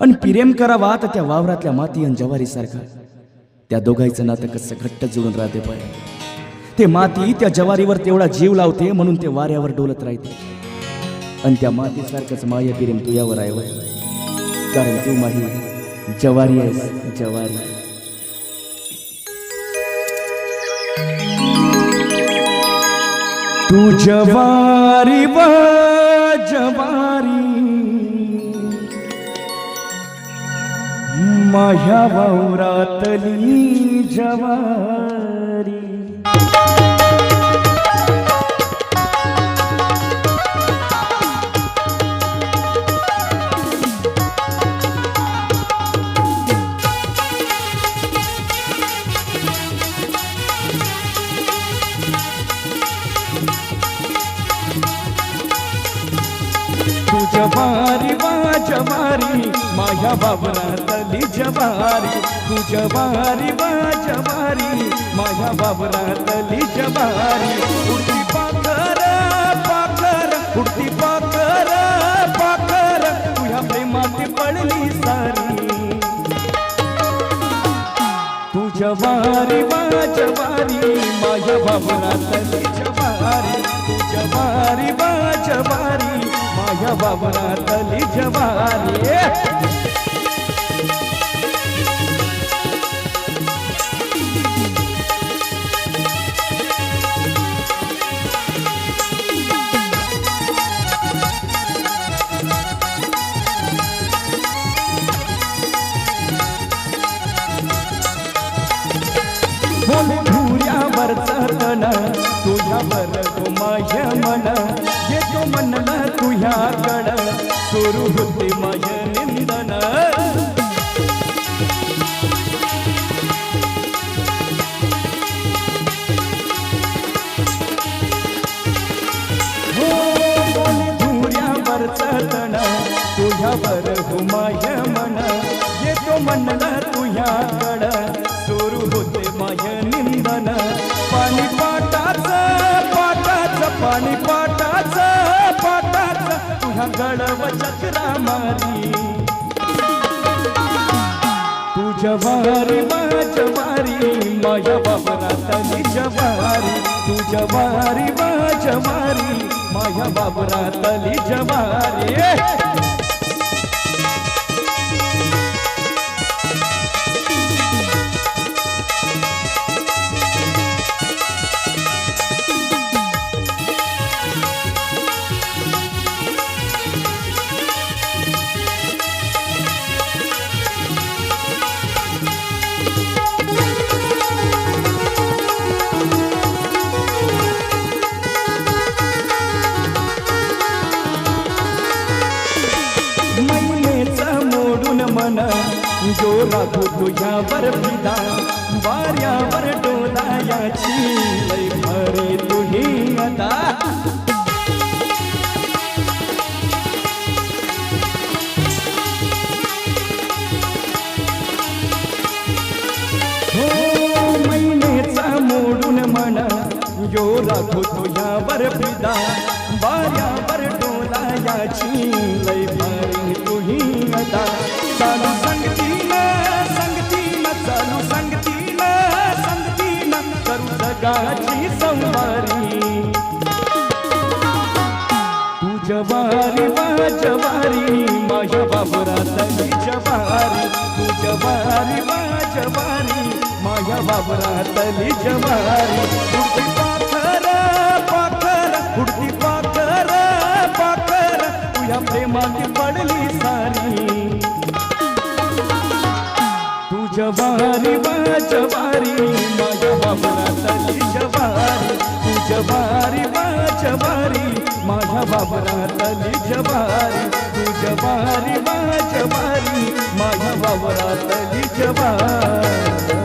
आणि प्रेम करावा तर त्या वावरातल्या माती आणि जवारीसारखा त्या दोघांचं नातं कसं घट्ट जुळून राहते पण ते माती त्या जवारीवर तेवढा जीव लावते म्हणून ते वाऱ्यावर डोलत राहते. आणि त्या मातीसारखंच माया प्रेम तुझ्यावर आहे वय. कारण तू माही जवारी आहेस जवारी. तू जवारी व जवारी. माझ्या वावरातली जवारी. जवारी वा जवारी माझ्या बाबरातली जवारी. तू जवारी वा जवारी माझ्या बाबरातली जवारी. उडती पाखर पाखर उडती पाखर पाखर तुझ्या प्रेमात पडली सारी. तू जवारी वा जवारी माझ्या बाबरातली जवारी. जवारी बा जवारी माझ्या बाबरातली जवारी. म्हणला तुझ्याकड सुरू होते माझ्या निंदन. पाणी पाटाच पाटाच पाणी पाटाच पाटाच तुझ्या गडव चक्रा मारी तू जवारी मा जवारी माझ्या बाबरातली जवारी. तू जवारी मा जवारी माझ्या बाबरातली जवारी. मन. जो लागू तुझ्यावर फिदा वाऱ्यावर डोलायाची लय भरे तुही आता. हो महिनेचा मोडून मन. यो राखू तुझ्यावर फिदा वाऱ्यावर डोलायाची चालू संगती संगतीन चालू संगती संगतीन करू जगाची संवारी. तू जवारी वा जवारी माझ्या बाबरातली जवारी तू जवारी वा जवारी माझ्या बाबरातली जवारी उडती पाखर पाखर उडती पाखर पाखर तुझ्या प्रेमाची पडली सारी. जवारी वा जवारी माझ्या बाबरातली जवारी तू जवारी वा जवारी माझ्या बाबरातली जवारी तू जवारी वा जवारी माझ्या बाबरातली जवारी.